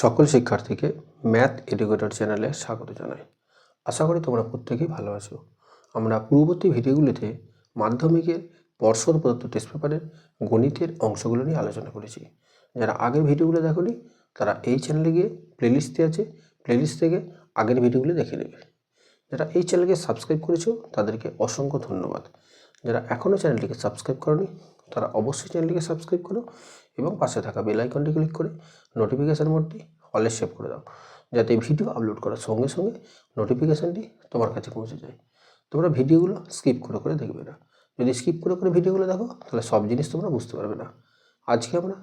সকল শিক্ষার্থীকে math educator চ্যানেলে স্বাগত জানাই। আশা করি তোমরা প্রত্যেকেই ভালো আছো। আমরা পূর্ববর্তী ভিডিওগুলিতে মাধ্যমিকের পর্ষদ প্রদত্ত টেস্ট পেপারের গণিতের অংশগুলো নিয়ে আলোচনা করেছি। যারা আগের ভিডিওগুলো দেখোনি, তারা এই চ্যানেলে গিয়ে প্লেলিস্টে আছে। প্লেলিস্ট থেকে আগের ভিডিওগুলো দেখে নেবে। যারা এই চ্যানেলকে সাবস্ক্রাইব করেছ, তাদেরকে অসংখ্য ধন্যবাদ। যারা এখনও চ্যানেলটিকে সাবস্ক্রাইব করনি তারা অবশ্যই চ্যানেলটিকে সাবস্ক্রাইব করো এবং পাশে থাকা বেল আইকনটি ক্লিক করে নোটিফিকেশান মোডটি অলে সেভ করে দাও, যাতে ভিডিও আপলোড করার সঙ্গে সঙ্গে নোটিফিকেশানটি তোমার কাছে পৌঁছে যায়। তোমরা ভিডিওগুলো স্কিপ করে করে দেখবে না। যদি স্কিপ করে করে ভিডিওগুলো দেখো, তাহলে সব জিনিস তোমরা বুঝতে পারবে না। আজকে আমরা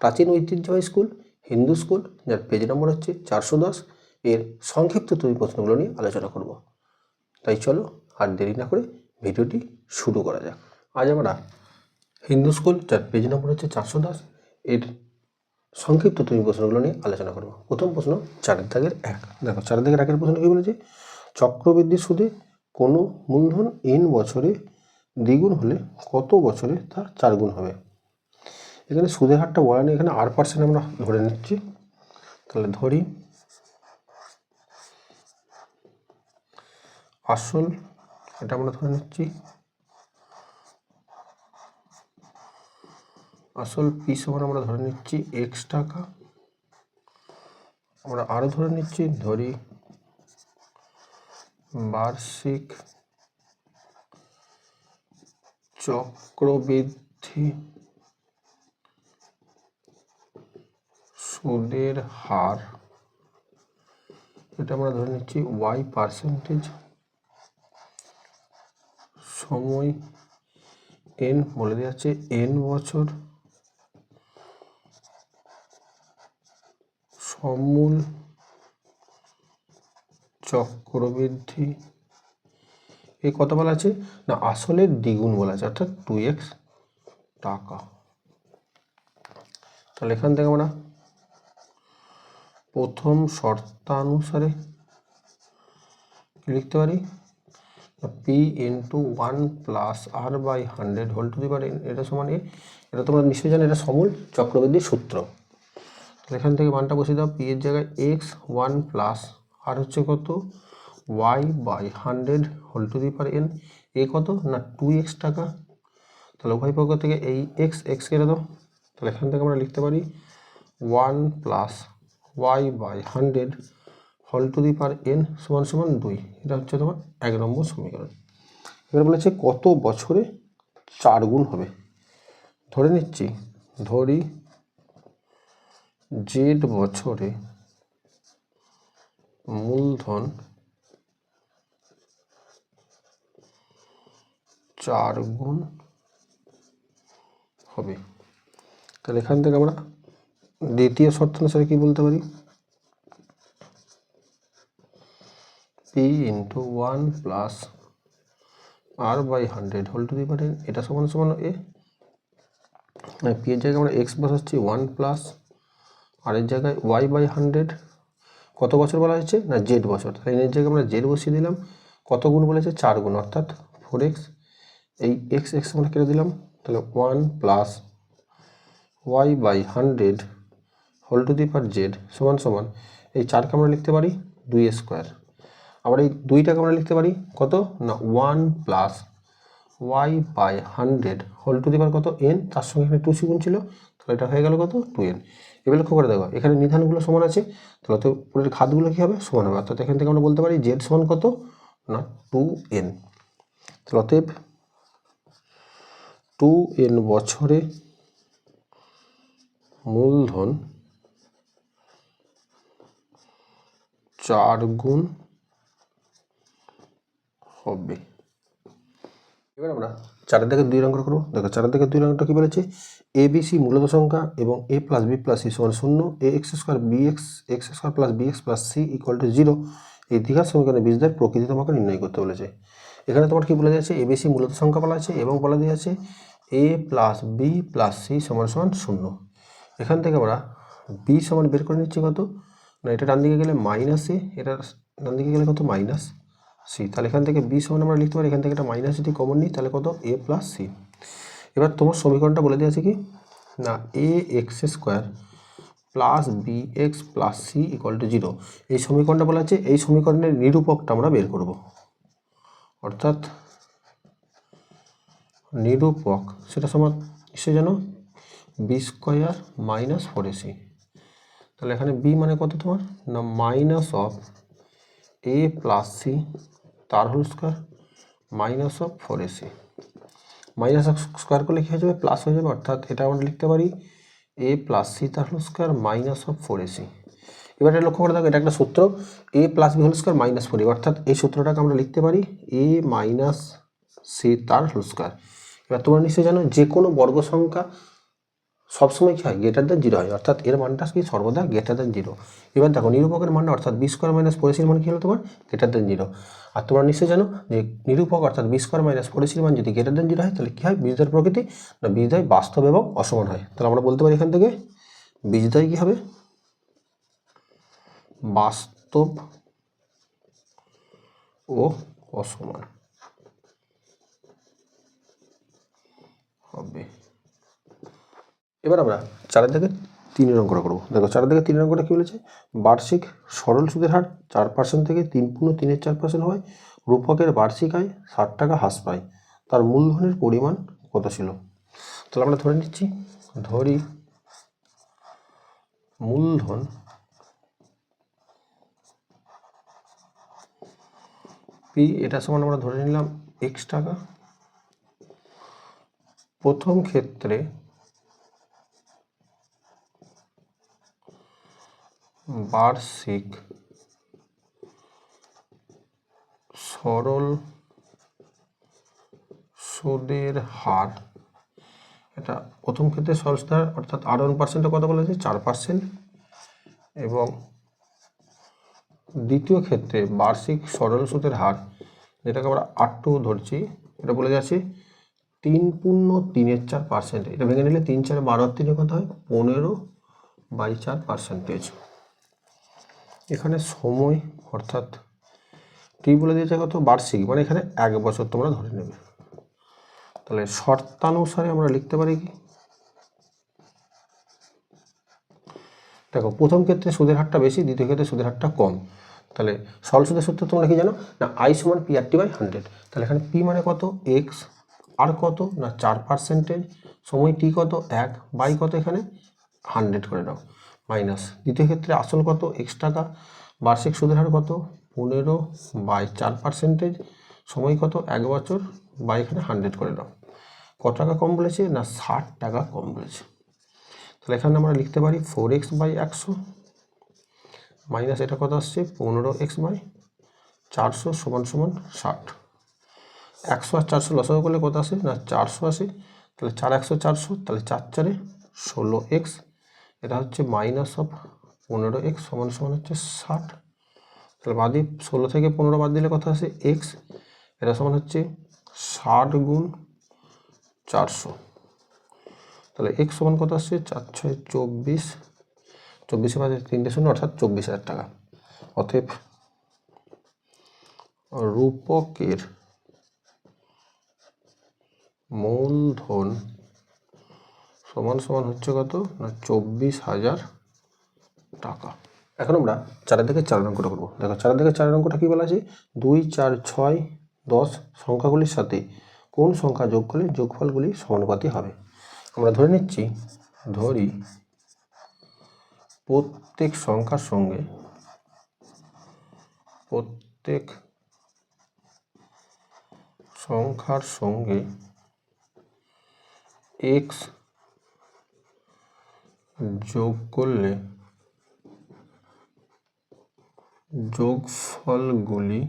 প্রাচীন ঐতিহ্যবাহী স্কুল হিন্দু স্কুল যার পেজ নম্বর হচ্ছে চারশো দশ, এর সংক্ষিপ্ত তুমি প্রশ্নগুলো নিয়ে আলোচনা করব। তাই চলো আর দেরি না করে ভিডিওটি শুরু করা যাক। আজ আমরা হিন্দু স্কুল যার পেজ নম্বর হচ্ছে চারশো দশ। এর সংক্ষিপ্ত তুমি প্রশ্নগুলো নিয়ে আলোচনা করব। প্রথম প্রশ্ন চারের দাগের এক। দেখো চারের দাগের একের প্রশ্ন কী বলেছে? চক্রবৃদ্ধি সুদে কোনো মূলধন এন বছরে দ্বিগুণ হলে কত বছরে তার চারগুণ হবে? এখানে সুদের হারটা বলা নেই, এখানে আর পার্সেন্ট আমরা ধরে নিচ্ছি। তাহলে ধরি, আসল, এটা আমরা ধরে নিচ্ছি। আসল পি সমান আমরা ধরে নিচ্ছি এক্স টাকা। আমরা আরও ধরে নিচ্ছি, ধরি বার্ষিক চক্রবৃদ্ধি সুদের হার। এটা আমরা ধরে নিচ্ছি ওয়াই পার্সেন্টেজ সময় এন বলে দেওয়া আছে এন বছর। সমূল চক্রবৃদ্ধি। এ কত বলা আছে? না, আসলের দ্বিগুণ বলা আছে, অর্থাৎ টু এক্স টাকা। তাহলে এখান থেকে আমরা প্রথম শর্তানুসারে লিখতে পারি? P into one plus R by hundred whole to the power এটা সমান এ এটা তোমরা নিশ্চয়ই জানো, এটা সমূল চক্রবৃদ্ধির সূত্র। এখান থেকে মানটা বসিয়ে দাও পি জায়গায় এক্স ওয়ান প্লাস আর হচ্ছে কত? Y by hundred whole to the power N এ কত? না টু এক্স টাকা। তাহলে উভয় পক্ষ থেকে এই এক্স এক্স কেটে দাও। তাহলে এখান থেকে আমরা লিখতে পারি one plus Y by hundred whole to the power N সমান সমান দুই। এটা হচ্ছে তোমার এক নম্বর সমীকরণ। এবার বলেছে কত বছরে চার গুণ হবে? ধরে নিচ্ছি, ধরি জেড বছরে মূলধন চার গুণ হবে। তাহলে এখান থেকে আমরা দ্বিতীয় শর্ত অনুসারে কি বলতে পারি? P into one plus R by hundred whole to the পারেন এটা সমান সমান এ পি এর জায়গায় আমরা এক্স বসাচ্ছি ওয়ান প্লাস আর এর জায়গায় ওয়াই বাই হান্ড্রেড কত বছর বলা হয়েছে? না জেড বছর। তাহলে এর জায়গায় আমরা জেড বসিয়ে দিলাম। কত গুণ বলেছে চার গুণ। অর্থাৎ ফোর এক্স এই এক্স এক্স আমরা কেটে দিলাম। তাহলে one plus Y by hundred whole to the power Z সমান সমান, এই চারকে আমরা লিখতে পারি দুই স্কোয়ার আবার এই দুইটাকে আমরা লিখতে পারি কত? না one plus Y by hundred whole to the power কত? এন তার সঙ্গে এখানে টু সিগুণ ছিল। তাহলে এটা হয়ে গেল কত? টু এন এবার লক্ষ্য করে দেখো, এখানে নিধানগুলো সমান আছে, তাহলে তো পুরো খাতগুলো কী হবে? সমান হবে। অর্থাৎ এখান থেকে আমরা বলতে পারি জেড সমান কত? না টু এন তাহলে অতএব টু এন বছরে মূলধন চার গুণ হবে। এবার আমরা চারের দিকে দুই রঙের করব। দেখো, চারের দিকে দুই রঙটা কী বলেছে? এ বি সি মূলত সংখ্যা এবং A plus B plus C সমান শূন্য A X square B X X square plus B X plus C equal to zero এই দীঘার সমীকরণে বীজদের প্রকৃতি তোমাকে নির্ণয় করতে বলেছে। এখানে তোমার কি বলে দিয়েছে এ বি সি মূলত সংখ্যা বলা আছে এবং বলা দিয়েছে A plus B plus C সমান সমান শূন্য। এখান থেকে আমরা বি সমান বের করে নিচ্ছি কত? না, এটা ডান দিকে গেলে মাইনাস এ এটা ডান দিকে গেলে কত? মাইনাস সি তাহলে এখান থেকে বি সমান আমরা লিখতে পারি, এখান থেকে একটা মাইনাস যদি কমন নিই, তাহলে কত? এ প্লাস সি এবার তোমার সমীকরণটা বলে দেওয়া আছে কি? না A X square plus B X plus C equal to zero এই সমীকরণটা বলা আছে, এই সমীকরণের নিরূপকটা আমরা বের করব। অর্থাৎ নিরূপক, সেটা সমান নিশ্চয় জানো B square minus four AC তাহলে এখানে বি মানে কত তোমার? না minus of A plus C তার whole square minus of four AC minus square করলে কী হয়ে যাবে? প্লাস হয়ে যাবে, অর্থাৎ এটা আমরা লিখতে পারি এ প্লাস সি তার whole square minus of four AC এবার এটা লক্ষ্য করে দেখো, এটা একটা সূত্র A plus B whole square minus four অর্থাৎ এই সূত্রটাকে আমরা লিখতে পারি এ মাইনাস সি তার হোল স্কোয়ার এবার তোমরা নিশ্চয়ই জানো, যে কোনো বর্গ সংখ্যা সবসময় কী হয় গ্রেটার দ্যান জিরো হয়। অর্থাৎ এর মানটা কি সর্বদা গ্রেটার দ্যান জিরো এবার দেখো, নিরূপকের মানটা, অর্থাৎ বি স্কোয়ার মাইনাস ফোরেসির মান কী হলো তোমার? গ্রেটার দ্যান জিরো আর তোমরা নিশ্চয়ই জানো যে নিরূপক, অর্থাৎ বি স্কোয়ার মাইনাস ফোরেসির মান যদি গ্রেটার দ্যান জিরো হয়, তাহলে কী হয়? বীজদ্বয়ের প্রকৃতি না বীজদ্বয় বাস্তব এবং অসমান হয়। তাহলে আমরা বলতে পারি এখান থেকে বীজদ্বয় কী হবে? বাস্তব ও অসমান হবে। এবার আমরা চারের দিকে তিনের অঙ্কটা করব। দেখো চারের দিকে তিনের অঙ্কটা কী বলেছে? বার্ষিক সরল সুদের হার চার পার্সেন্ট থেকে তিন পূর্ণ তিনের চার পার্সেন্ট হয়। রূপকের বার্ষিক আয় ষাট টাকা হ্রাস পায়। তার মূলধনের পরিমাণ কত ছিল? তাহলে আমরা ধরে নিচ্ছি, ধরি মূলধন পি এটা সমান আমরা ধরে নিলাম এক্স টাকা। প্রথম ক্ষেত্রে বার্ষিক সরল সুদের হার। এটা প্রথম ক্ষেত্রে সরল সুদের অর্থাৎ আর ওয়ান পার্সেন্টে কত বলেছে চার পার্সেন্ট এবং দ্বিতীয় ক্ষেত্রে বার্ষিক সরল সুদের হার, যেটাকে আমরা আর টু ধরছি, এটা বলে যাচ্ছে তিন পূর্ণ তিনের চার পার্সেন্ট এটা ভেঙে নিলে তিন চার বারো আর তিনে কত হয়? পনেরো বাই চার পার্সেন্টেজ এখানে সময় অর্থাৎ টি বলে দিয়েছে কত? বার্ষিক। মানে এখানে এক বছর তোমরা ধরে নেবে। তাহলে শর্তানুসারে আমরা লিখতে পারি কি? দেখো, প্রথম ক্ষেত্রে সুদের হারটা বেশি, দ্বিতীয় ক্ষেত্রে সুদের হারটা কম। তাহলে সরল সুদের সূত্র তোমরা কি জানো? না আই সমান P R T by hundred তাহলে এখানে পি মানে কত? এক্স আর কত? না, চার পার্সেন্টেজ সময় টি কত? এক। বাই কত এখানে? হান্ড্রেড করে দাও। মাইনাস। দ্বিতীয় ক্ষেত্রে আসল কত? এক্স টাকা। বার্ষিক সুদের হার কত? পনেরো বাই চার পার্সেন্টেজ সময় কত? এক বছর। বাই এখানে হান্ড্রেড করে দাও কত টাকা কম বলেছে না ষাট টাকা কম বলেছে? তাহলে এখানে আমরা লিখতে পারি ফোর এক্স বাই একশো। মাইনাস এটা কত আসছে? পনেরো এক্স বাই চারশো সমান সমান ষাট। একশো আর চারশো লসাগু করলে কত আসে? না, চারশো আসে। তাহলে চার একশো চারশো, তাহলে চার চারে ষোলো এক্স এটা হচ্ছে মাইনাস অফ পনেরো এক্স সমান সমান হচ্ছে ষাট। তাহলে বাদি ষোলো থেকে পনেরো বাদ দিলে কথা আছে এক্স এটা সমান হচ্ছে ষাট গুণ চারশো। তাহলে এক্স সমান কত আসছে চার ছয় চব্বিশ। চব্বিশে বাজে তিনটে শূন্য, অর্থাৎ চব্বিশ হাজার টাকা। অতএব রূপকের মূলধন সমান সমান হচ্ছে কত? না, চব্বিশ হাজার টাকা। এখন আমরা চারের দিকে চার অঙ্কটা করব। দেখো, চারের দিকে চার অঙ্কটা কী বলা আছে? দুই, চার, ছয়, দশ সংখ্যাগুলির সাথে কোন সংখ্যা যোগ করলে যোগফলগুলি সমানুপাতি হবে? আমরা ধরে নিচ্ছি, ধরি প্রত্যেক সংখ্যার সঙ্গে প্রত্যেক সংখ্যার সঙ্গে এক্স যোগ করলে যোগফলগুলি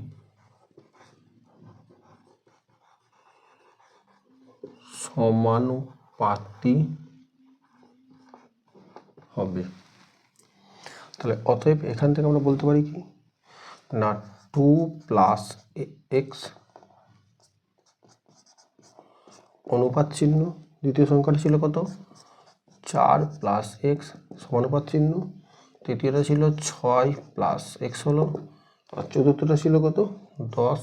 সমানুপাতি হবে। তাহলে অতএব এখান থেকে আমরা বলতে পারি কি? না টু প্লাস এক্স অনুপাত চিহ্ন, দ্বিতীয় সংখ্যাটা ছিল কত? চার প্লাস এক্স সমানুপাত চিহ্ন, তৃতীয়টা ছিল ছয় প্লাস এক্স হলো, আর চতুর্থটা ছিল কত? দশ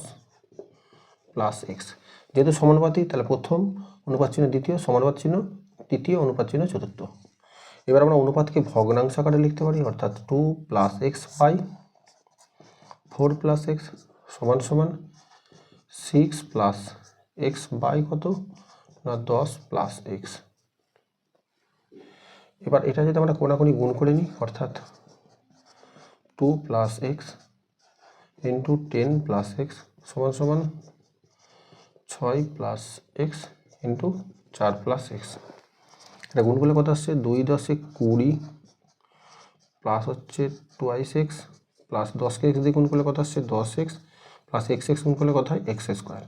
প্লাস এক্স যেহেতু সমানুপাতি তাহলে প্রথম অনুপাত চিহ্ন দ্বিতীয় সমানুপাত চিহ্ন তৃতীয়, অনুপাত চিহ্ন চতুর্থ। এবার আমরা অনুপাতকে ভগ্নাংশ আকারে লিখতে পারি, অর্থাৎ two plus X by four plus X সমান সমান সিক্স প্লাস এক্স বাই কত? না, দশ প্লাস এক্স এবার এটা যদি আমরা কোনাকুনি গুণ করে নিই, অর্থাৎ two plus X into ten plus X সমান সমান ছয় প্লাস এক্স ইন্টু চার প্লাস এক্স এটা গুণ করলে কত আসছে? দুই দশে কুড়ি প্লাস হচ্ছে টোয়াইস এক্স প্লাস দশকে এক্স দিয়ে গুণ করলে কত আসছে? দশ এক্স প্লাস এক্স এক্স গুণ করলে কত হয়? এক্স স্কোয়ার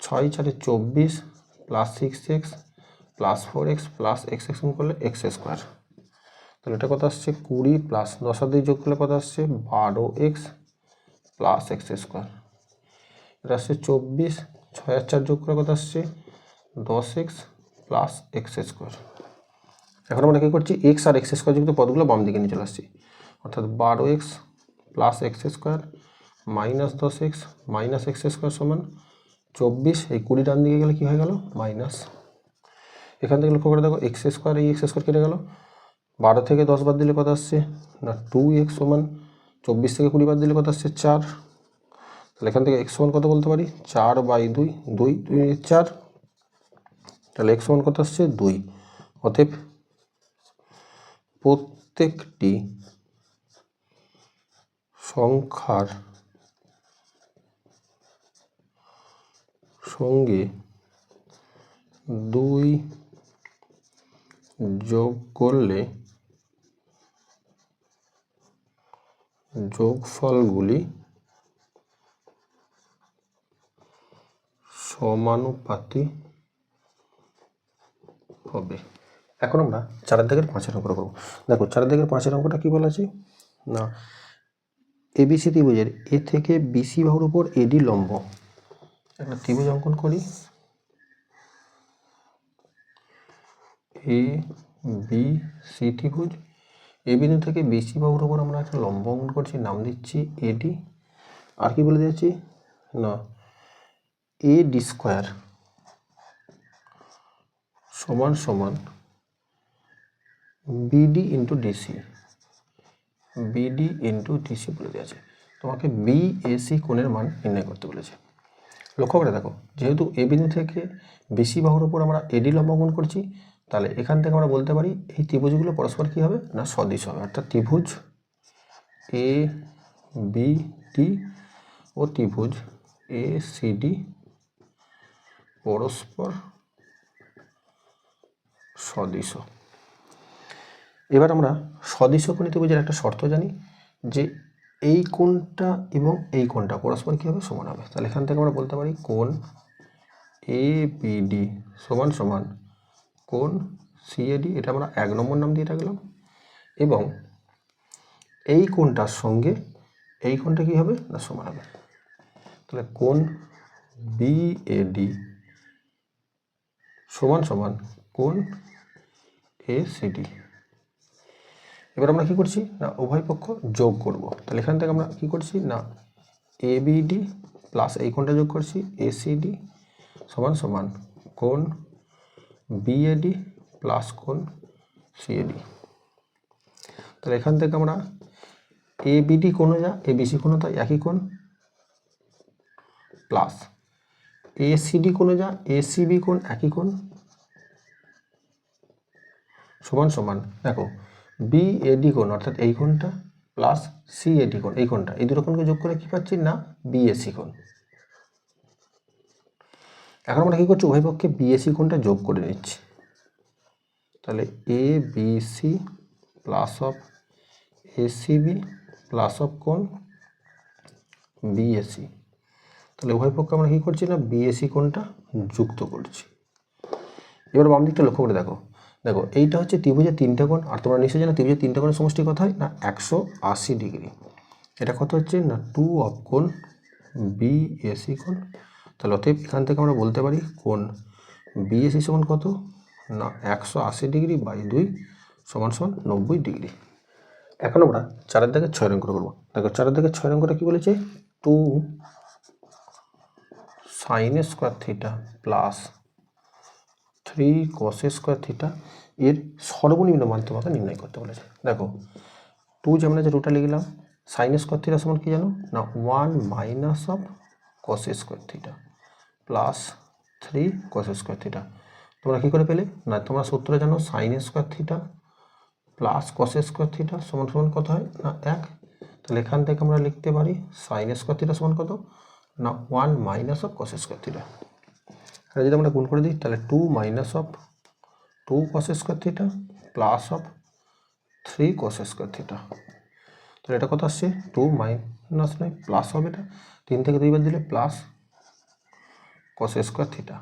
ছয় চারে চব্বিশ plus six X plus four X plus X X করলে এক্স স্কোয়ার তাহলে এটা কত আসছে? কুড়ি প্লাস দশ দুই যোগ করলে কত আসছে? বারো এক্স প্লাস এক্স স্কোয়ার এটা আসছে চব্বিশ, ছয় আর চার যোগ করে কত আসছে? দশ এক্স প্লাস এক্স স্কোয়ার এখন আমরা কী করছি? এক্স আর এক্স স্কোয়ার যুক্ত পদগুলো বাম দিকে নিয়ে চলে আসছি। অর্থাৎ বারো X plus X square minus দশ এক্স মাইনাস এক্স স্কোয়ার সমান চব্বিশ। এই কুড়ি ডান দিকে গেলে কী হয়ে গেল? মাইনাস এখান থেকে লক্ষ্য করে দেখো এক্স স্কোয়ার এই এক্স স্কোয়ার কেটে গেল। বারো থেকে দশ বাদ দিলে কত আসছে? না টু এক্স সমান চব্বিশ থেকে কুড়ি বাদ দিলে কত আসছে? চার। তাহলে এখান থেকে এক্স সমান কত বলতে পারি? চার বাই দুই দুই দুই, চার। তাহলে এক্স সমান কত আসছে? দুই। অতএব প্রত্যেকটি সংখ্যার সঙ্গে দুই যোগ করলে, যোগফলগুলি সমানুপাতি হবে। এখন আমরা চারের দিকের পাঁচের অঙ্কটা করব। দেখো চারের দিকের পাঁচের অঙ্কটা কী বলা আছে না এবিসি ত্রিভুজের এ থেকে বিসি বাহুর উপর এডি লম্ব। একটা ত্রিভুজ অঙ্কন করি। এ বি সি ত্রিভুজ এ বিন্দু থেকে বিসি বাহুর উপর আমরা একটা লম্ব অঙ্কন করছি, নাম দিচ্ছি এডি আর কি বলে দিয়েছি? না এ ডি স্কোয়ার সমান সমান BD into DC BD into DC বলে দেওয়া আছে তোমাকে বিএসি কোণের মান নির্ণয় করতে বলেছে। লক্ষ্য করে দেখো, যেহেতু এ বিন্দু থেকে বেশি বাহুর উপর আমরা এডি লম্বন করছি তাহলে এখান থেকে আমরা বলতে পারি, এই ত্রিভুজগুলো পরস্পর কী হবে? না, সদৃশ হবে। অর্থাৎ ত্রিভুজ এ বি ডি ও ত্রিভুজ এ সি ডি পরস্পর সদৃশ। এবার আমরা সদৃশ কোণী ত্রিভুজের একটা শর্ত জানি যে এই কোণটা এবং এই কোণটা পরস্পর কী হবে? সমান হবে। তাহলে এখান থেকে আমরা বলতে পারি কোণ এ বিডি সমান সমান কোণ সিএডি এটা আমরা এক নম্বর নাম দিয়ে রাখলাম। এবং এই কোণটার সঙ্গে এই কোণটা কী হবে? না, সমান হবে। তাহলে কোণ বিএডি সমান সমান কোন কোণ এসিডি এবার আমরা কি করছি? না, উভয় পক্ষ যোগ করব। তাহলে এখান থেকে আমরা কি করছি? না এ এবিডি প্লাস এই কোণটা যোগ করছি এসিডি সমান সমান কোণ বিএডি প্লাস কোণ সিএডি তাহলে এখান থেকে আমরা এ এবিডি কোণে যা এ এবিসি কোণে তাই একই কোণ প্লাস এ এসিডি কোণে যা এ এসিবি কোণ একই কোণ সমান সমান। দেখো বিএডি কোণ, অর্থাৎ এই কোণটা প্লাস সিএডি কোণ, এই কোণটা, এই দুটো কোণকে যোগ করে কি পাচ্ছি না? বিএসি কোণ। এখন আমরা কী করছি? উভয় পক্ষে বিএসি কোনটা যোগ করে নিচ্ছি। তাহলে A BC plus of ACB plus of কোণ বিএসি তাহলে উভয় পক্ষে আমরা কী করছি না? বিএসি কোণটা যুক্ত করছি। এবার বাম দিকটা লক্ষ্য করে দেখো। দেখো, এইটা হচ্ছে ত্রিভুজের তিনটে কোণ। আর তোমরা নিশ্চয়ই জানো ত্রিভুজের তিনটে কোণের সমষ্টি কত হয়? না, একশো আশি ডিগ্রি। এটা কত হচ্ছে? না টু অফ কোণ বিএসি কোণ। তাহলে অতএব এখান থেকে আমরা বলতে পারি কোন বিএসি সমান কত? না, একশো আশি ডিগ্রি বাই দুই সমান সমান নব্বই ডিগ্রি। এখন আমরা চারের দিকে ছয় অঙ্ক করব। দেখো, চারের দিকে ছয় অঙ্কটা কী বলেছে? Two sine square theta plus three cos square theta এর সর্বনিম্ন মান তোমাকে নির্ণয় করতে বলেছে। দেখো, টু যেমন আছে রুটা লিখলাম, সাইন স্কোয়ার থিটা সমান কি জানো? না, one minus of cos square theta. Plus three cos square theta তোমরা কী করে পেলে? না, তোমরা সূত্র জানো sine square theta plus cos square theta সমান সমান কত হয়? না, এক। তাহলে এখান থেকে আমরা লিখতে পারি সাইন স্কোয়ার থিটা সমান কত? না one minus of cos square theta এটা যদি আমরা গুণ করে দিই, তাহলে two minus of two cos square theta plus of three cos square theta তাহলে এটা কত আসছে? টু মাইনাস নয় প্লাস হবে এটা। তিন থেকে দুইবার দিলে প্লাস কস স্কোয়ার থিটা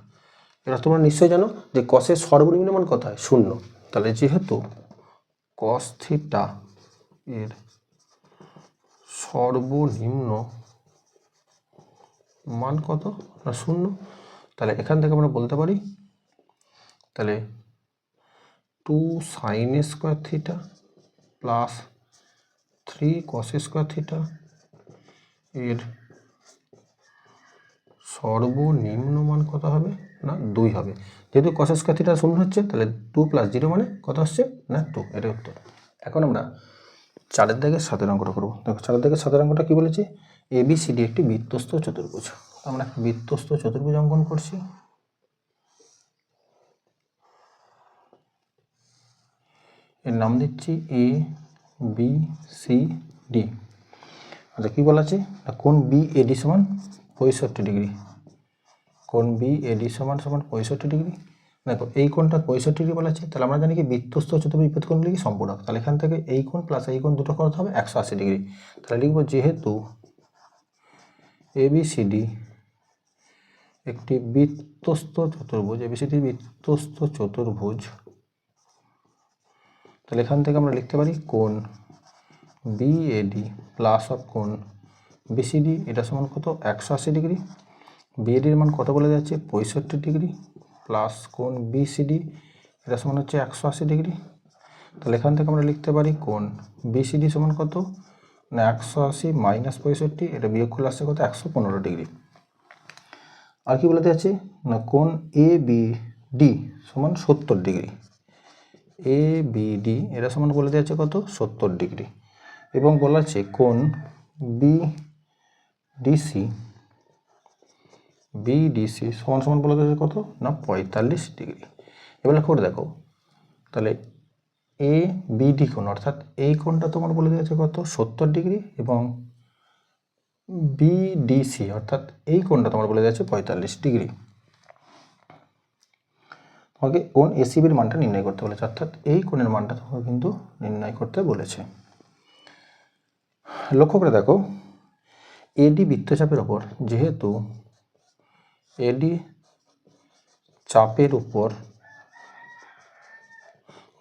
এটা তোমরা নিশ্চয়ই জানো যে কসের সর্বনিম্ন মান কত হয় শূন্য। তাহলে যেহেতু কস থিটা এর সর্বনিম্ন মান কত? না, শূন্য। তাহলে এখান থেকে আমরা বলতে পারি, তাহলে two sine square theta plus three cos square theta এর সর্বনিম্ন মান কত হবে? না, দুই হবে। যেহেতু স্কোয়ার থিটা শূন্য হচ্ছে, তাহলে টু প্লাস জিরো মানে কত হচ্ছে না টু এটাই উত্তর। এখন আমরা চারের দাগের সাতের অঙ্কটা করব। দেখো, চারের দাগের সাতের অঙ্কটা কী বলেছে? এ বি সি ডি একটি বৃত্তস্থ চতুর্ভুজ। আমরা একটা বৃত্তস্থ চতুর্ভুজ অঙ্কন করছি। এর নাম দিচ্ছি এ বি সি ডি আচ্ছা কী বলা আছে? কোন বি এ এডি সমান পঁয়ষট্টি ডিগ্রি। কোন বি এডি সমান সমান পঁয়ষট্টি ডিগ্রি। দেখো, এই কোণটা পঁয়ষট্টি ডিগ্রি বলা আছে তাহলে আমরা জানি কি বৃত্তস্থ চতুর্ভুজ বিপদ কোণ লিখি সম্পূরক? তাহলে এখান থেকে এই কোণ প্লাস এই কোণ দুটো করতে হবে একশো আশি ডিগ্রি। তাহলে লিখব যেহেতু এবিসিডি একটি বৃত্তস্থ চতুর্ভুজ এবিসিডি বৃত্তস্থ চতুর্ভুজ, তাহলে এখান থেকে আমরা লিখতে পারি কোণ বিএডি প্লাস অফ কোণ বিসিডি এটা সমান কত? একশো আশি ডিগ্রি। বিএডির মান কত বলে যাচ্ছে? পঁয়ষট্টি ডিগ্রি প্লাস কোণ বিসিডি এটা সমান হচ্ছে একশো আশি ডিগ্রি। তাহলে এখান থেকে আমরা লিখতে পারি কোণ বিসিডি সমান কত? না, একশো আশি মাইনাস পঁয়ষট্টি, এটা বিয়োগ করলে আসছে কত? একশো পনেরো ডিগ্রি। আর কি বলতে যাচ্ছে? না, কোণ এ বি ডি সমান সত্তর ডিগ্রি। এ বি ডি এটা সমান বলে দেওয়া আছে কত? সত্তর ডিগ্রি। এবং বলা আছে কোণ বি ডিসি বিডিসি সমান সমান বলে দেওয়া কত? না, পঁয়তাল্লিশ ডিগ্রি। এবার করে দেখো, তাহলে এ বিডি কোণ, অর্থাৎ এই কোণটা তোমার বলে দেওয়া আছে কত? সত্তর ডিগ্রি এবং বিডিসি অর্থাৎ এই কোণটা তোমার বলে দেওয়া আছে পঁয়তাল্লিশ ডিগ্রি। তোমাকে কোন এসিবির মানটা নির্ণয় করতে বলেছে, অর্থাৎ এই কোণের মানটা তোমাকে কিন্তু নির্ণয় করতে বলেছে। লক্ষ্য করে দেখো এডি বৃত্তচাপের ওপর যেহেতু এডি চাপের উপর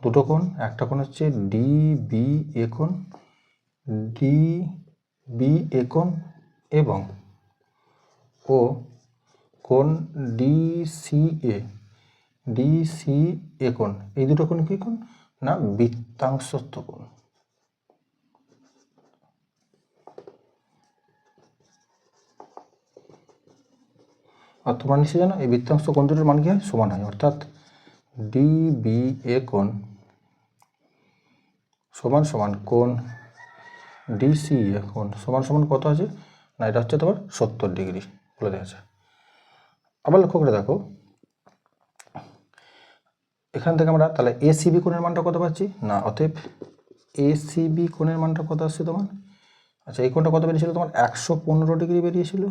দুটো কোণ, একটা কোণ হচ্ছে D B A D B A এবং ও কোণ D C A DC A কোণ। এই দুটো কোণ কী কোণ? না বৃত্তাংশস্থ কোণ। আর তোমরা নিশ্চয় জানো, এই বৃত্তাংশ কোণ দুটোর মান কি হয়? সমান হয়। অর্থাৎ ডি বি এ কোণ সমান সমান কোণ ডিসি এ কোণ সমান সমান কত আছে? না, এটা হচ্ছে তোমার সত্তর ডিগ্রি। বলে দেওয়া আছে। আবার লক্ষ্য করে দেখো। এখান থেকে আমরা তাহলে এসিবি কোণের মানটা কত পাচ্ছি? না, অতএব এসিবি কোণের মানটা কত আসছে তোমার? আচ্ছা এই কোণটা কত বেরিয়েছিল তোমার? একশো পনেরো ডিগ্রি বেরিয়েছিল।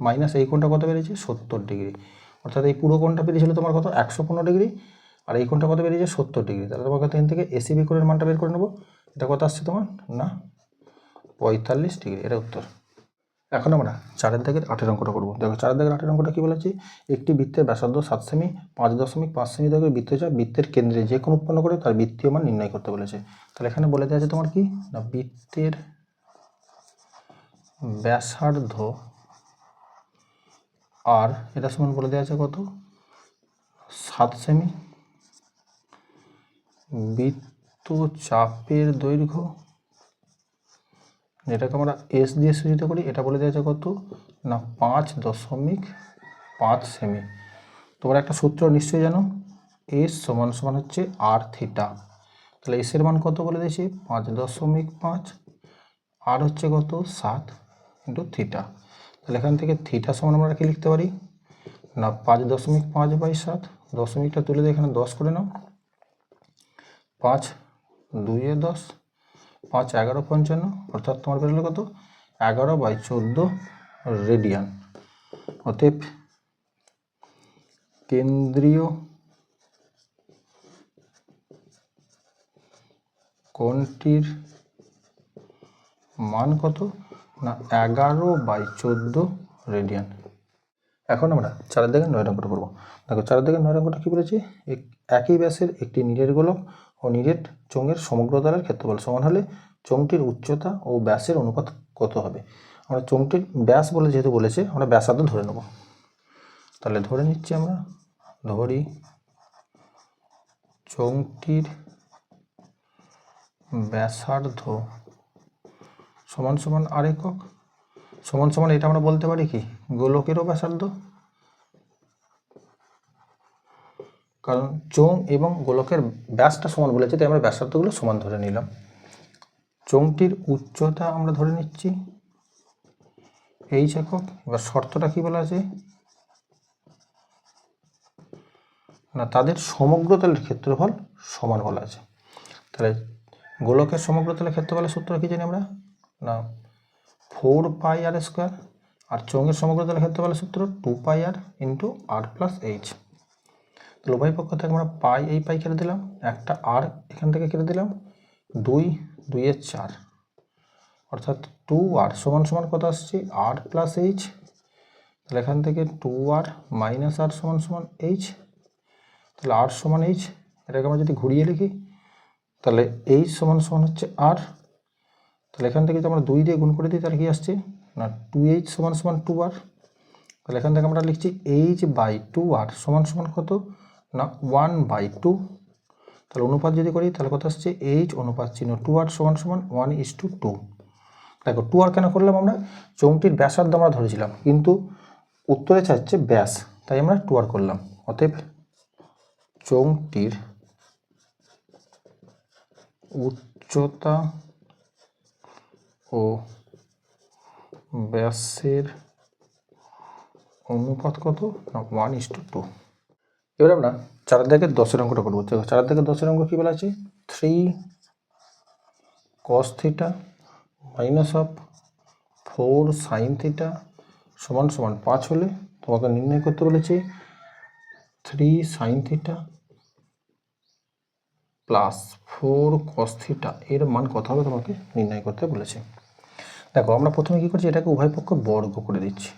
মাইনাস এই কোণটা কত বেরিয়েছে? সত্তর ডিগ্রি। অর্থাৎ এই পুরো কোণটা বেরিয়েছিল তোমার কত? একশো পনেরো ডিগ্রি। আর এই কোণটা কত বেরিয়েছে? সত্তর ডিগ্রি। তাহলে তোমাকে এখান থেকে এসিবি কোণের মানটা বের করে নেব। এটা কত আসছে তোমার? না, পঁয়তাল্লিশ ডিগ্রি। এটা উত্তর। এখন আমরা চারের দাগের আটের অঙ্কটা করব। দেখো, চারের দাগের আটের অঙ্কটা কী বলেছি? একটি বৃত্তের ব্যাসার্ধ সাত সেমি, পাঁচ দশমিক পাঁচ সেমি দাগের বৃত্তচাপ বৃত্তের কেন্দ্রে। যে কোনো উৎপন্ন করে তার বৃত্তীয় মান নির্ণয় করতে বলেছে। তাহলে এখানে বলে দেওয়া আছে তোমার কি? না, বৃত্তের ব্যাসার্ধ আর এটা সমান বলে দেওয়া আছে কত? সাত সেমি বৃত্ত চাপের দৈর্ঘ্য। এটাকে আমরা এস দিয়ে সূচিত করি, এটা বলে দেওয়া আছে কত? না, পাঁচ দশমিক পাঁচ সেমি তোমরা একটা সূত্র নিশ্চয়ই জানো? এস সমান সমান হচ্ছে আর থিটা তাহলে এসের মান কত বলে দিয়েছি? পাঁচ দশমিক পাঁচ। আর হচ্ছে কত? সাত ইন্টু থিটা তাহলে এখান থেকে থিটা সমান আমরা কি লিখতে পারি? না, পাঁচ দশমিক পাঁচ বাই সাত, দশমিকটা তুলে দিয়ে এখানে দশ করে নাও। পাঁচ দুইয়ে দশ, পাঁচ এগারো পঞ্চান্ন, অর্থাৎ তোমার বেরোলো কত? এগারো বাই চোদ্দ রেডিয়ান অতএব কেন্দ্রীয় কোণটির মান কত? না, এগারো বাই চোদ্দ রেডিয়ান। এখন আমরা চারের দিকে নয় নম্বরটা পড়ব। দেখো চারের দিকে নয় নম্বরটা কী বলেছি? এক- একই ব্যাসের একটি নীরের গোলক ও নীরের চোঙের সমগ্র তলের ক্ষেত্রফল। সমান হলে চোঙটির উচ্চতা ও ব্যাসের অনুপাত কত হবে? আমরা চোঙটির ব্যাস বলে যেহেতু বলেছে, আমরা ব্যাসার্ধ ধরে নেব। তাহলে ধরে নিচ্ছি আমরা, ধরি চোঙটির ব্যাসার্ধ সমান সমান আর একক সমান সমান এটা আমরা বলতে পারি কি? গোলকেরও ব্যাসার্ধ। কারণ চোঙ এবং গোলকের ব্যাসটা সমান বলেছে, তাই আমরা ব্যাসার্ধগুলো সমান ধরে নিলাম। চোঙটির উচ্চতা আমরা ধরে নিচ্ছি। এইচ একক। এবার শর্তটা কি বলা আছে? না, তাদের সমগ্রতলের ক্ষেত্রফল সমান বলা আছে। তাহলে গোলকের সমগ্রতলের ক্ষেত্রফলের সূত্র কি জানি আমরা? না ফোর পাই আর স্কোয়ার আর চোঙের সমগ্রতলের ক্ষেত্রফলের সূত্র two pi R into R plus H তাহলে উভয় পক্ষ থেকে আমরা পাই এই পাই কেটে দিলাম, একটা আর এখান থেকে কেটে দিলাম, দুই দুইয়ের চার। অর্থাৎ টু আর সমান সমান কত আসছে? আর প্লাস এইচ তাহলে এখান থেকে টু আর মাইনাস আর সমান সমান এইচ তাহলে আর সমান এইচ এটাকে আমরা যদি ঘুরিয়ে লিখি, তাহলে এইচ সমান সমান হচ্ছে আর তাহলে এখান থেকে যদি আমরা দুই দিয়ে গুণ করে দিই, তাহলে কি আসছে? না টু এইচ সমান সমান টু আর তাহলে এখান থেকে আমরা লিখছি এইচ বাই টু আর সমান সমান কত? না ওয়ান বাই টু তাহলে অনুপাত যদি করি, তাহলে কত আসছে? এইচ অনুপাত চিহ্ন টু আর সমান সমান ওয়ান ইস টু টু দেখো টু আর কেন করলাম আমরা? চৌংটির ব্যাসার্ধ আমরা ধরেছিলাম, কিন্তু উত্তরে চাচ্ছে ব্যাস, তাই আমরা টু আর করলাম। অতএব চৌংটির উচ্চতা ও ব্যাসের অনুপাত কত? না ওয়ান ইস টু টু এবার আমরা চার দিকে দশের অঙ্কটা করব। চার দিকে দশের অঙ্ক কী বলা আছে? Three cos theta minus of four sine theta সমান সমান পাঁচ হলে তোমাকে নির্ণয় করতে বলেছি three sine theta plus four cos theta এর মান কত হবে তোমাকে নির্ণয় করতে বলেছে। দেখো, আমরা প্রথমে কী করছি? এটাকে উভয় পক্ষ বর্গ করে দিচ্ছি।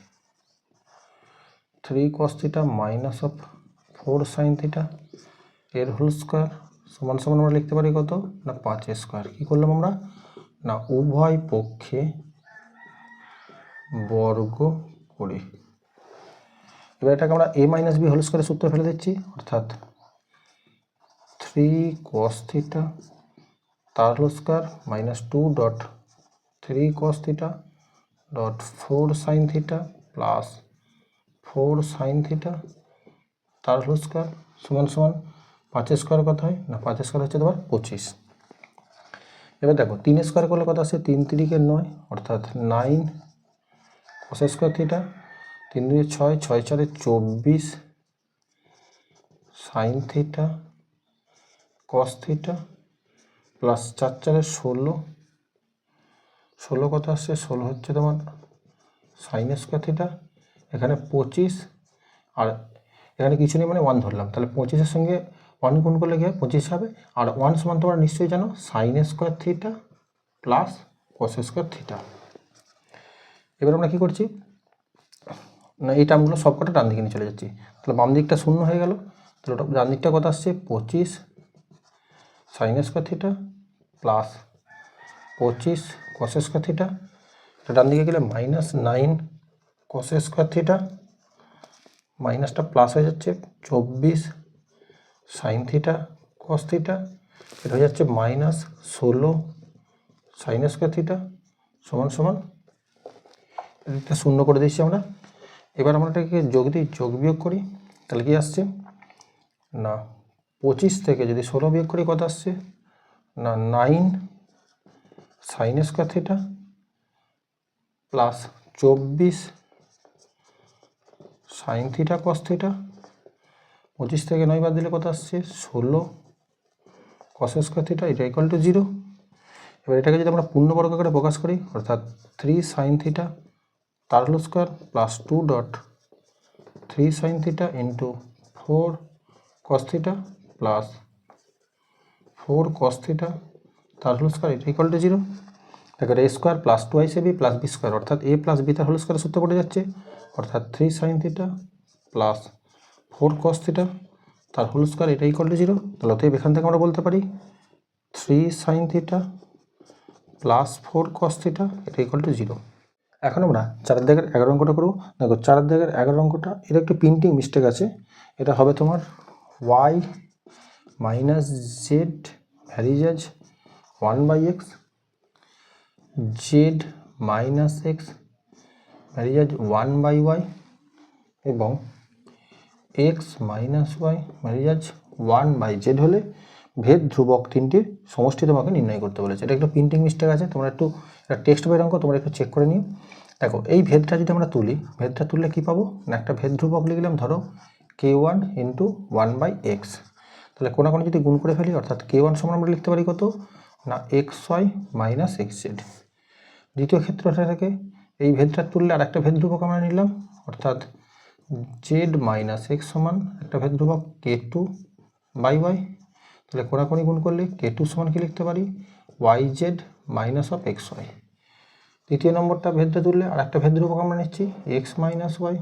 Three cos theta minus of four sine theta এর হোল স্কোয়ার সমান সমান আমরা লিখতে পারি কত? না, পাঁচ স্কোয়ার কী করলাম আমরা? না, উভয় পক্ষে বর্গ করি। এবার এটাকে আমরা এ মাইনাস বি হোল স্কোয়ারের সূত্র ফেলে দিচ্ছি, অর্থাৎ থ্রি কস থিটা তার whole square minus two dot three cos theta dot four sine theta plus four sine theta তার হোল স্কোয়ার সমান সমান পাঁচের স্কোয়ার কত হয়? না, পাঁচের স্কোয়ার হচ্ছে তোমার পঁচিশ। এবার দেখো, তিন স্কোয়ার করলে কত আসে? তিন তিরিকে নয়, অর্থাৎ নাইন কস স্কোয়ার থিটা তিন দুই ছয় ছয় চারে চব্বিশ sine theta cos theta plus চার চারে ষোলো। ষোলো কত আসছে? ষোলো হচ্ছে তোমার সাইন স্কোয়ার থিটা এখানে পঁচিশ। আর এখানে কিছু নেই মানে ওয়ান ধরলাম। তাহলে পঁচিশের সঙ্গে ওয়ান গুণ করলে কি হয়? পঁচিশ হবে। আর ওয়ান সমান তোমরা নিশ্চয়ই জানো sine square theta plus cos square theta এবার আমরা কী করছি? না, এই টার্মগুলো সবকটা ডান দিকে নিয়ে চলে যাচ্ছি। তাহলে বাম দিকটা শূন্য হয়ে গেল। তাহলে ওটা ডান দিকটা কত আসছে? পঁচিশ। সাইন স্কোয়ার থিটা প্লাস পঁচিশ কস স্কোয়ার থিটা এটা ডান দিকে গেলে minus nine cos square theta মাইনাসটা প্লাস হয়ে যাচ্ছে চব্বিশ সাইন থিটা কস থিটা এটা হয়ে যাচ্ছে মাইনাস ষোলো সাইন স্কোয়ার থিটা সমান সমান। এটা শূন্য করে দিচ্ছি আমরা। এবার আমরা এটাকে যোগ দিই, যোগ বিয়োগ করি। তাহলে কি আসছে? না। পঁচিশ থেকে যদি ষোলো বিয়োগ করি কত আসছে? না nine sine square theta plus চব্বিশ সাইন থিটা কস থিটা পঁচিশ থেকে নয় বাদ দিলে কত আসছে? ষোলো কস স্কোয়ার থিটা এটা ইকুয়াল টু জিরো এবার এটাকে যদি আমরা পূর্ণবর্গ করে প্রকাশ করি, অর্থাৎ থ্রি সাইন থিটা তার square plus two dot three sine theta into four cos theta plus four cos তার হোল স্কোয়ার এটা ইকুয়াল টু জিরো এবার এ স্কোয়ার প্লাস টু আইসে বি প্লাস বি স্কোয়ার অর্থাৎ এ প্লাস বি তার whole square সূত্র পড়ে যাচ্ছে। অর্থাৎ three sine theta plus four cos theta তার হোল স্কোয়ার এটা ইকুয়াল টু জিরো তাহলে অতএব এখান থেকে আমরা বলতে পারি three sine theta plus four cos theta এটা ইকুয়াল টু জিরো এখন আমরা চারের দাগের এগারো অঙ্কটা করব। দেখো চারের দাগের এগারো অঙ্কটা এটা একটু প্রিন্টিং মিস্টেক আছে। এটা হবে তোমার Y minus Z varies as one by X Z minus X varies as one by Y এবং X minus Y varies as one by Z হলে ভেদ ধ্রুবক তিনটির সমষ্টি তোমাকে নির্ণয় করতে বলেছে। এটা একটু প্রিন্টিং মিস্টেক আছে, তোমরা একটু এটা টেক্সট বইয়ের অঙ্ক, তোমরা একটু চেক করে নিও। দেখো, এই ভেদটা যদি আমরা তুলি, ভেদটা তুললে কী পাবো? না, একটা ভেদ ধ্রুবক লিখলাম, ধরো K one into one by X তাহলে কোনো কোনো যদি গুণ করে ফেলি, অর্থাৎ কে ওয়ান সমান আমরা লিখতে পারি কত? না X Y minus X Z দ্বিতীয় ক্ষেত্রটা থেকে, এই ভেদটা তুললে আর একটা ভেদ ধ্রুবক আমরা নিলাম, অর্থাৎ জেড মাইনাস এক্স সমান একটা ভেদ ধ্রুবক কে টু বাই ওয়াই তাহলে কোনাকুনি গুণ করলে কে টু সমান কি লিখতে পারি? Y Z minus of X Y তৃতীয় নম্বরটা ভেদটা তুললে আর একটা ভেদ ধ্রুবক আমরা নিচ্ছি এক্স মাইনাস ওয়াই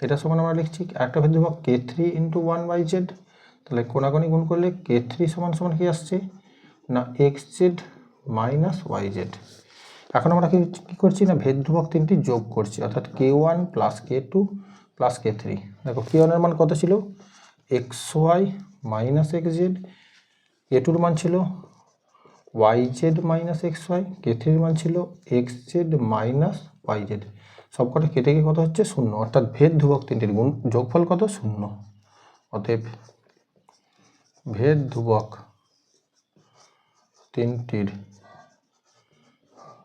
এটা সমান আমরা লিখছি একটা ভেদ ধ্রুবক K three into one by Z তাহলে কোনাকুনি গুণ করলে কে থ্রি সমান সমান কি আসছে? না X Z minus Y Z এখন আমরা কি, কী করছি না? ভেদ ধ্রুবক তিনটি যোগ করছি, অর্থাৎ K one plus K two plus K three দেখো কে ওয়ানের মান কত ছিল? X Y minus X Z K টুর মান ছিল Y Z minus X Y K থ্রির মান ছিল X Z minus Y Z সবকটা কেটে গিয়ে কত হচ্ছে? শূন্য। অর্থাৎ ভেদ ধ্রুবক তিনটির গুণ, যোগফল কত? শূন্য। অতএব ভেদ ধ্রুবক তিনটির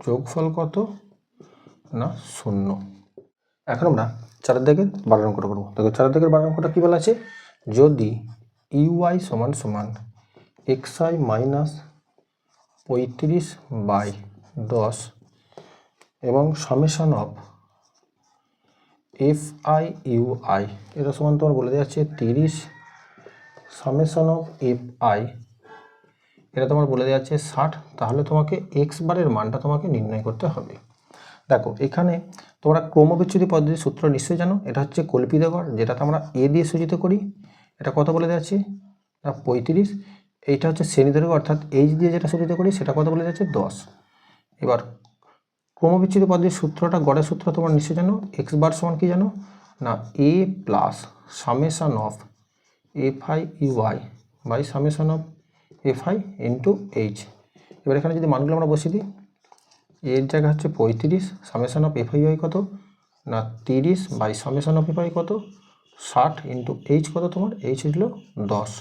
যোগফল কত? না, শূন্য। এখন আমরা চারের দিকের বারো অঙ্কটা করব দেখো চারের দিকের বারো অঙ্কটা কী বলা আছে? যদি ইউআই সমান সমান এক্স আই মাইনাস পঁয়ত্রিশ বাই দশ এবং summation of F I U I এটা সমান তোমার বলে দেওয়া আছে তিরিশ সামেশন অফ এফ আই এটা তোমার বলে দেওয়া আছে ষাট, তাহলে তোমাকে এক্স বারের মানটা তোমাকে নির্ণয় করতে হবে। দেখো, এখানে তোমরা ক্রমবিচ্যুতি পদ্ধতির সূত্র নিশ্চয়ই জানো, এটা হচ্ছে কল্পিত গড় যেটাতে আমরা এ দিয়ে সূচিত করি। এটা কত বলে দেওয়া আছে? না পঁয়ত্রিশ। এইটা হচ্ছে শ্রেণীদৈর্ঘ্য, অর্থাৎ এইচ দিয়ে যেটা সূচিত করি, সেটা কত বলে যাচ্ছে দশ। এবার, ক্রমবিচ্যুতি পদ্ধতির সূত্রটা গড়ের সূত্র তোমরা নিশ্চয়ই জানো এক্স বার সমান কি জানো? না A plus summation of F I UI by summation of F I into H এবার এখানে যদি মানগুলো আমরা বসিয়ে দিই, এর জায়গা হচ্ছে পঁয়ত্রিশ summation of F I Y কত? না, তিরিশ by summation of F I কত? ষাট ইন্টু এইচ কত তোমার? এইচ হলো দশ।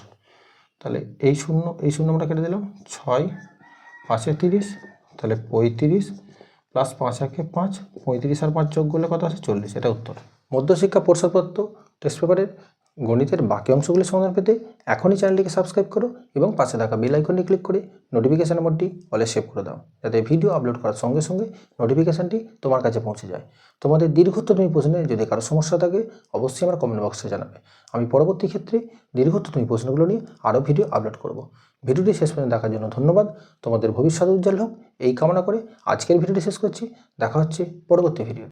তাহলে এই শূন্য এই শূন্য আমরা কেটে দিলাম, ছয়, পাঁচে তিরিশ, তাহলে পঁয়ত্রিশ প্লাস পাঁচ একে পাঁচ, পঁয়ত্রিশ আর পাঁচ যোগ করলে কত আছে চল্লিশ, এটা উত্তর। মধ্যশিক্ষা পরিষদপত্র টেস্ট পেপারের গণিতের বাকি অংশগুলি সমাধান পেতে এখনই চ্যানেলটিকে সাবস্ক্রাইব করো এবং পাশে থাকা বেল আইকনটি ক্লিক করে নোটিফিকেশান নম্বরটি অলে সেভ করে দাও, যাতে ভিডিও আপলোড করার সঙ্গে সঙ্গে নোটিফিকেশানটি তোমার কাছে পৌঁছে যায়। তোমাদের দীর্ঘত্বতম প্রশ্নে যদি কারও সমস্যা থাকে, অবশ্যই আমার কমেন্ট বক্সে জানাবে। আমি পরবর্তী ক্ষেত্রে দীর্ঘত্বতম প্রশ্নগুলো নিয়ে আরও ভিডিও আপলোড করব। ভিডিওটি শেষ পর্যন্ত দেখার জন্য ধন্যবাদ। তোমাদের ভবিষ্যৎ উজ্জ্বল হোক, এই কামনা করে আজকের ভিডিওটি শেষ করছি। দেখা হচ্ছে পরবর্তী ভিডিও